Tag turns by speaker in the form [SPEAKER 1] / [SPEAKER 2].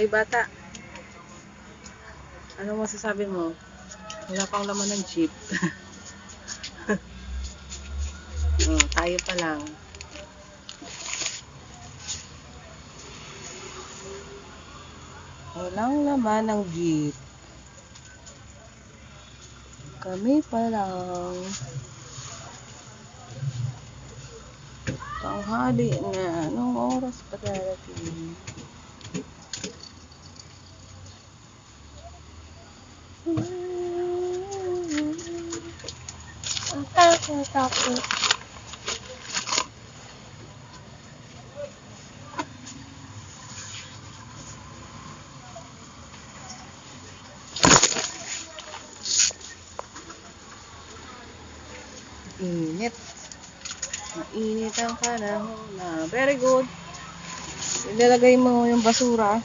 [SPEAKER 1] Hey bata, ano masasabi mo? Wala pang laman ng jeep. oh, tayo pa lang. Walang laman ng jeep. Kami pa lang. Tanghali na. Anong oras pa darating?
[SPEAKER 2] Takot ako.
[SPEAKER 1] Init. Mainit ang panahon na. Very good. Ilalagay mo yung basura.